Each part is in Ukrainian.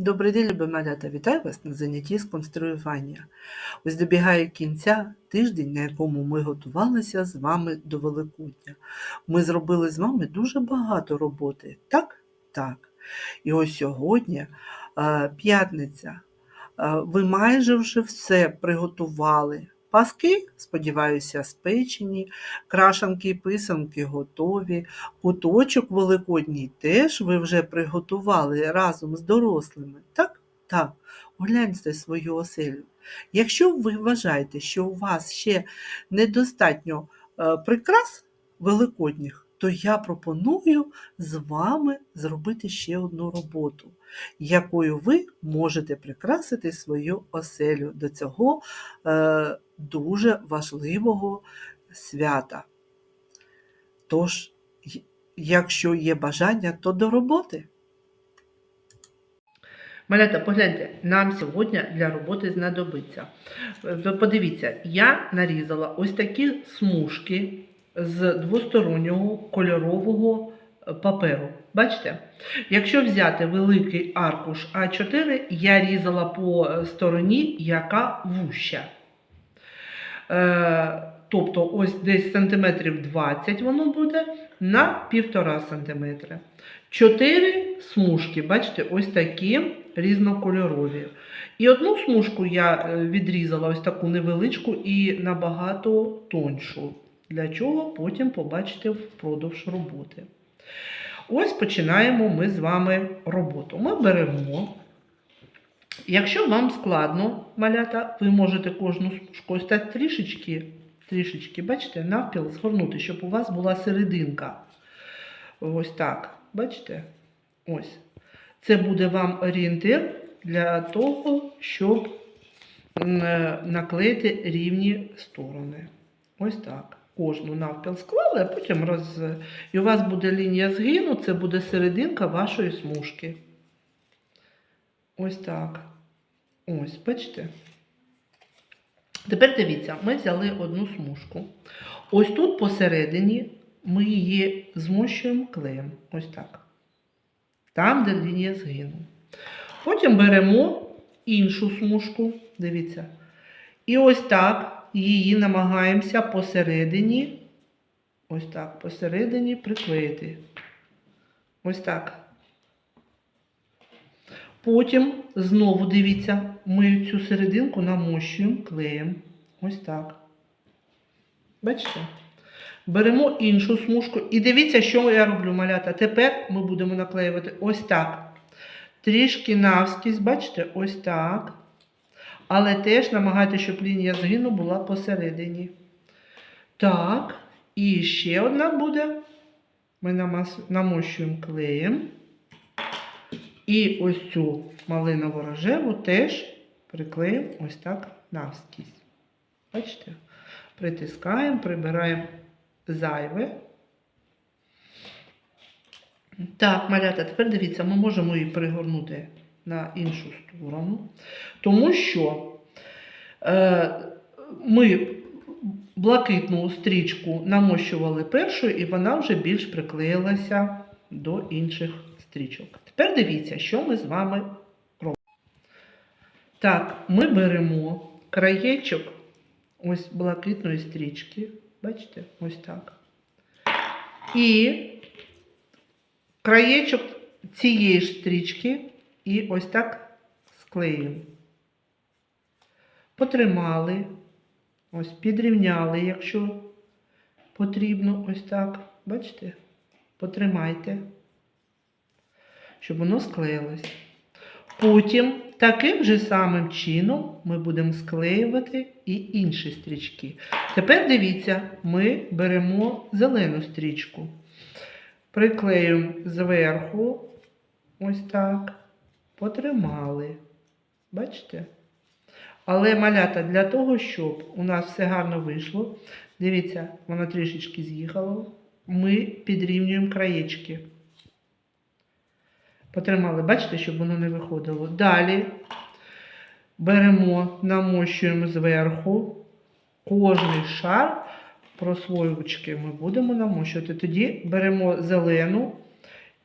Добрий день, любі малята! Вітаю вас на занятті з конструювання. Ось добігає кінця тиждень, на якому ми готувалися з вами до Великодня. Ми зробили з вами дуже багато роботи. Так? Так. І ось сьогодні е, п'ятниця. Е, Ви майже вже все приготували. Паски, сподіваюся, спечені, крашанки і писанки готові. Куточок великодній теж ви вже приготували разом з дорослими. Так? Так. Огляньте свою оселю. Якщо ви вважаєте, що у вас ще недостатньо е, прикрас великодніх, то я пропоную з вами зробити ще одну роботу, якою ви можете прикрасити свою оселю до цього е, дуже важливого свята. Тож, якщо є бажання, то до роботи. Малята, погляньте, нам сьогодні для роботи знадобиться. Подивіться, я нарізала ось такі смужки з двостороннього кольорового е, паперу. Бачите? Якщо взяти великий аркуш А4, я різала по е, стороні, яка вуща. Е, тобто ось десь сантиметрів 20 воно буде на 1,5 сантиметри. Чотири смужки, бачите, ось такі різнокольорові. І одну смужку я відрізала ось таку невеличку і набагато тоншу. Для чого потім побачите впродовж роботи. Ось починаємо ми з вами роботу. Ми беремо. Якщо вам складно, малята, ви можете кожну смужку ось трішечки, трішечки, бачите, навпіл згорнути, щоб у вас була серединка. Ось так. Бачите? Ось. Це буде вам орієнтир для того, щоб наклеїти рівні сторони. Ось так. Кожну навпіл склали, а потім роз... І у вас буде лінія згину, це буде серединка вашої смужки. Ось так. Ось, бачите? Тепер дивіться, ми взяли одну смужку. Ось тут посередині ми її змощуємо клеєм. Ось так. Там, де лінія згину. Потім беремо іншу смужку, дивіться. І ось так її намагаємося посередині, ось так, посередині приклеїти. Ось так. Потім знову дивіться, ми цю серединку намощуємо клеєм. Ось так. Бачите? Беремо іншу смужку. І дивіться, що я роблю, малята. Тепер ми будемо наклеювати ось так. Трішки навскізь, бачите, ось так. Але теж намагайтеся, щоб лінія згину була посередині. Так. І ще одна буде. Ми намощуємо клеєм. І ось цю малинову рожеву теж приклеїмо ось так навскізь. Бачите? Притискаємо, прибираємо зайве. Так, малята, тепер дивіться, ми можемо її перегорнути на іншу сторону, тому що е, ми блакитну стрічку намощували першою, і вона вже більш приклеїлася до інших стрічок. Тепер дивіться, що ми з вами робимо. Так, ми беремо краєчок ось блакитної стрічки. Бачите? Ось так. І краєчок цієї ж стрічки і ось так склеїмо. Потримали, ось підрівняли, якщо потрібно, ось так. Бачите? Потримайте, щоб воно склеїлось. Потім таким же самим чином ми будемо склеювати і інші стрічки. Тепер дивіться, ми беремо зелену стрічку, приклеюємо зверху, ось так, потримали. Бачите? Але малята для того, щоб у нас все гарно вийшло, дивіться, вона трішечки з'їхала, ми підрівнюємо краєчки. Потримали, бачите, щоб воно не виходило. Далі беремо, намощуємо зверху кожний шар прослоювачки ми будемо намощувати. Тоді беремо зелену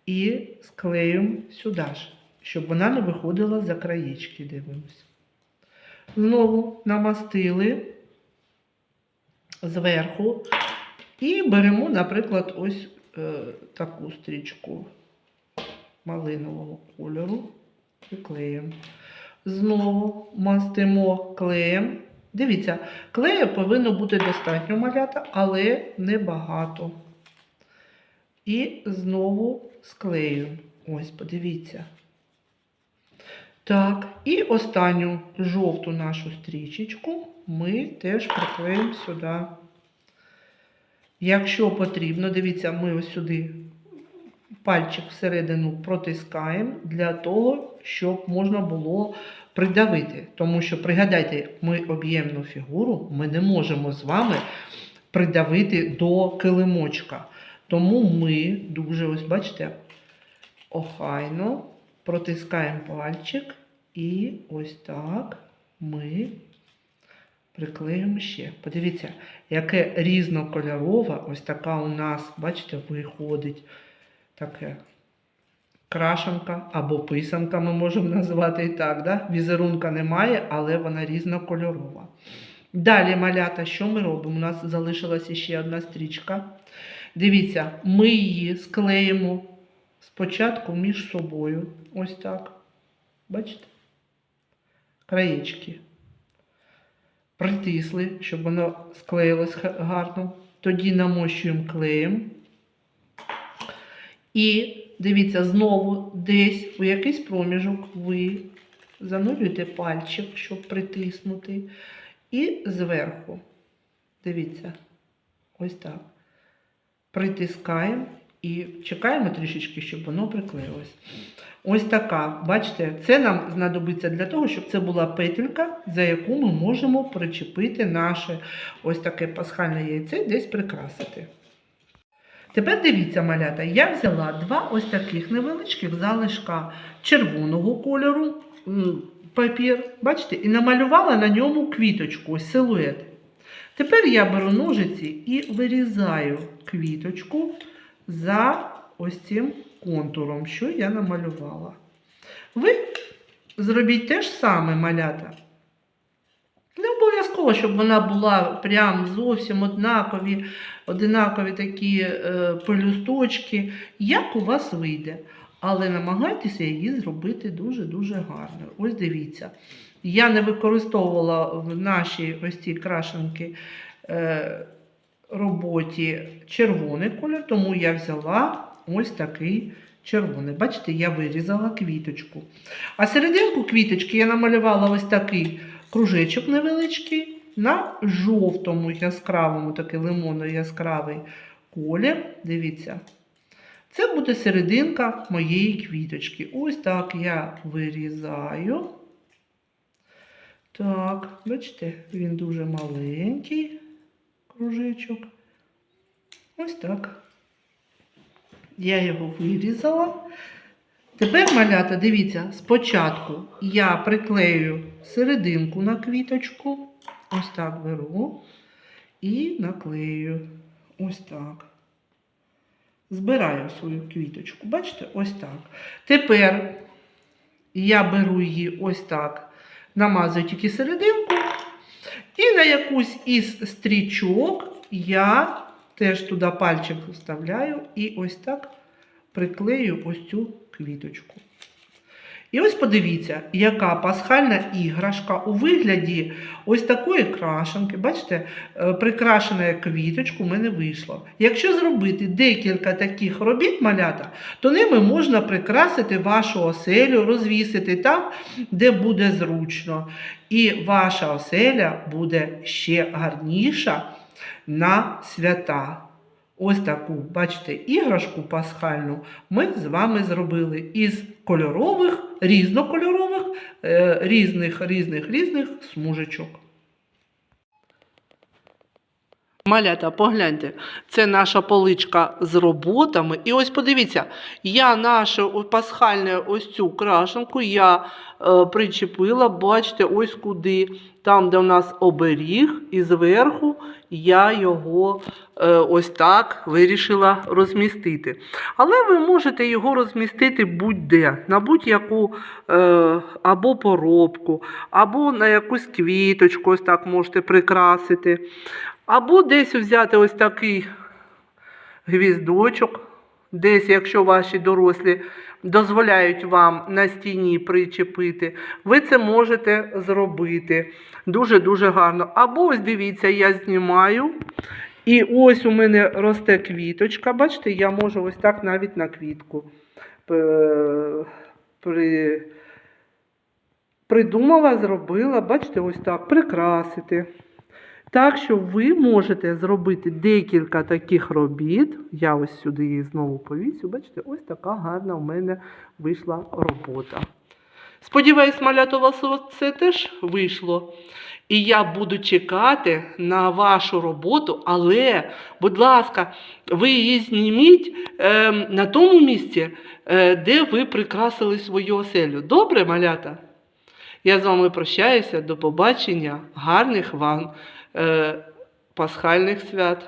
і склеюємо сюди ж, щоб вона не виходила за краєчки, дивимось. Знову намастили зверху і беремо, наприклад, ось е, таку стрічку малинового кольору. Приклеїмо. Знову мастимо клеєм. Дивіться, клею повинно бути достатньо малята, але небагато. І знову склеюємо. Ось, подивіться. Так, і останню жовту нашу стрічечку ми теж приклеїмо сюди. Якщо потрібно, дивіться, ми ось сюди пальчик всередину протискаємо для того, щоб можна було придавити. Тому що, пригадайте, ми об'ємну фігуру, ми не можемо з вами придавити до килимочка. Тому ми дуже, ось бачите, охайно протискаємо пальчик і ось так ми приклеїмо ще. Подивіться, яке різнокольорове, ось така у нас, бачите, виходить таке крашенка або писанка, ми можемо назвати і так. Да? Візерунка немає, але вона різнокольорова. Далі, малята, що ми робимо? У нас залишилася ще одна стрічка. Дивіться, ми її склеїмо спочатку між собою. Ось так. Бачите? Краєчки. Притисли, щоб воно склеїлось гарно. Тоді намощуємо клеєм. І дивіться, знову десь у якийсь проміжок ви занурюєте пальчик, щоб притиснути. І зверху, дивіться, ось так. Притискаємо і чекаємо трішечки, щоб воно приклеїлось. Ось така, бачите, це нам знадобиться для того, щоб це була петелька, за яку ми можемо причепити наше ось таке пасхальне яйце десь прикрасити. Тепер дивіться, малята, я взяла два ось таких невеличких залишка червоного кольору папір, бачите, і намалювала на ньому квіточку, ось силует. Тепер я беру ножиці і вирізаю квіточку за ось цим контуром, що я намалювала. Ви зробіть те ж саме малята. Не обов'язково, щоб вона була прям зовсім однакові, одинакові такі е, пелюсточки, як у вас вийде. Але намагайтеся її зробити дуже-дуже гарно. Ось дивіться. Я не використовувала в нашій ось цій крашенки е, роботі червоний колір, тому я взяла ось такий червоний. Бачите, я вирізала квіточку. А серединку квіточки я намалювала ось такий кружечок невеличкий на жовтому яскравому, такий лимонно яскравий колір. Дивіться. Це буде серединка моєї квіточки. Ось так я вирізаю. Так, бачите, він дуже маленький кружечок. Ось так. Я його вирізала. Тепер, малята, дивіться, спочатку я приклею серединку на квіточку. Ось так беру і наклею. Ось так. Збираю свою квіточку. Bачите? Ось так. Тепер я беру її ось так, намазую тільки серединку. І на якусь із стрічок я теж туди пальчик вставляю і ось так приклею ось цю квіточку. І ось подивіться, яка пасхальна іграшка у вигляді ось такої крашенки. Бачите, е, прикрашена квіточку в мене вийшло. Якщо зробити декілька таких робіт малята, то ними можна прикрасити вашу оселю, розвісити там, де буде зручно. І ваша оселя буде ще гарніша на свята. Ось таку, бачите, іграшку пасхальну ми з вами зробили із кольорових, різнокольорових, е, різних, різних, різних смужечок. Малята, погляньте, це наша поличка з роботами. І ось подивіться, я нашу пасхальну ось цю крашенку я е, причепила, бачите, ось куди, там, де у нас оберіг, і зверху я його е, ось так вирішила розмістити. Але ви можете його розмістити будь-де, на будь-яку е, або поробку, або на якусь квіточку, ось так можете прикрасити. Або десь взяти ось такий гвіздочок, десь, якщо ваші дорослі дозволяють вам на стіні причепити, ви це можете зробити. Дуже-дуже гарно. Або ось дивіться, я знімаю. І ось у мене росте квіточка. Бачите, я можу ось так навіть на квітку е, при... придумала, зробила, бачите, ось так, прикрасити. Так що ви можете зробити декілька таких робіт. Я ось сюди її знову повісю. Бачите, ось така гарна у мене вийшла робота. Сподіваюсь, малята, вас це теж вийшло. І я буду чекати на вашу роботу, але, будь ласка, ви її зніміть е, на тому місці, е, де ви прикрасили свою оселю. Добре, малята? Я з вами прощаюся. До побачення. Гарних вам пасхальних свят.